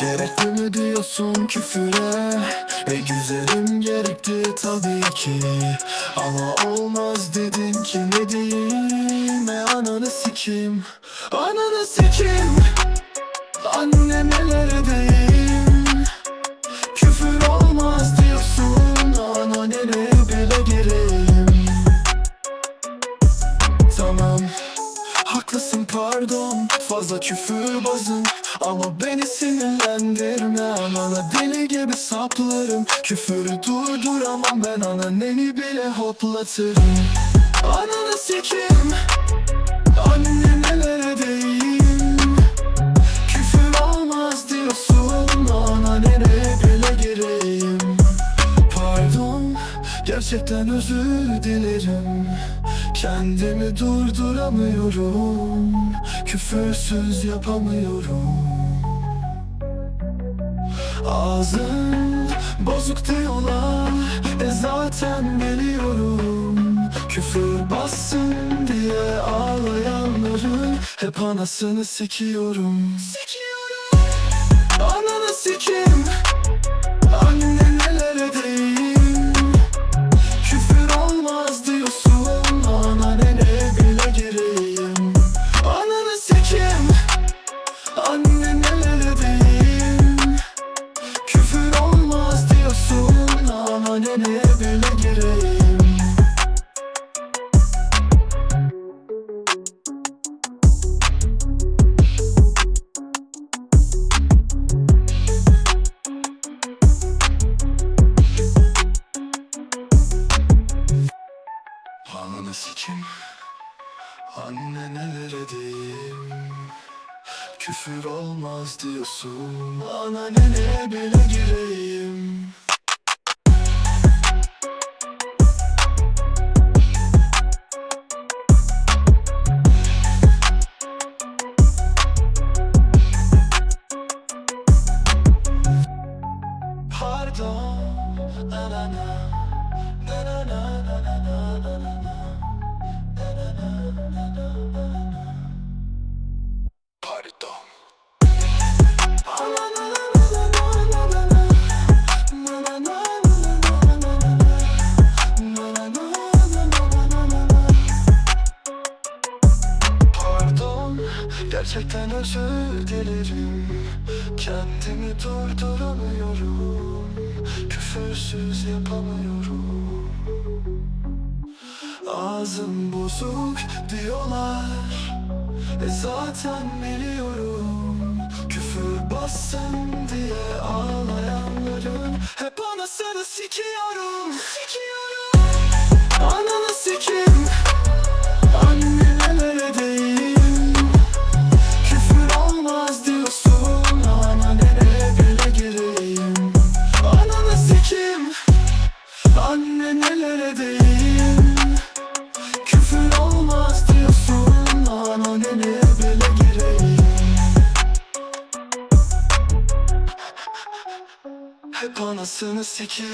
Gerekli mi diyorsun küfüre? E güzelim gerekti tabii ki. Ama olmaz dedin ki ne diyeyim? E ananı sikim Ananı sikim Haklısın pardon. Fazla küfür bazın Ama beni sinirlendirme. Anana deli gibi saplarım. Küfürü durduramam ben. Ananeni bile hoplatırım. Ananı sikim Gerçekten özür dilerim. Kendimi durduramıyorum. Küfürsüz yapamıyorum. Ağzın bozuk diyorlar. E zaten biliyorum. Küfür bassın diye ağlayanların Hep anasını sikiyorum Anne neler edeyim Küfür olmaz diyorsun Ama nereye bile gireyim. Ananı sikim. Anne neler edeyim Küfür olmaz diyorsun Ana nereye bile gireyim Pardon na na na na na na na na na na na Pardon Gerçekten özür dilerim. Kendimi durduramıyorum. Küfürsüz yapamıyorum. Ağzım bozuk diyorlar. E zaten biliyorum. Küfür bassın diye ağlayanların Hep anasını sikiyorum. Sikiyorum. Ananı sikim mesele Küfür olmaz diyorsun. Anonene bile gireyim Hep anasını sikir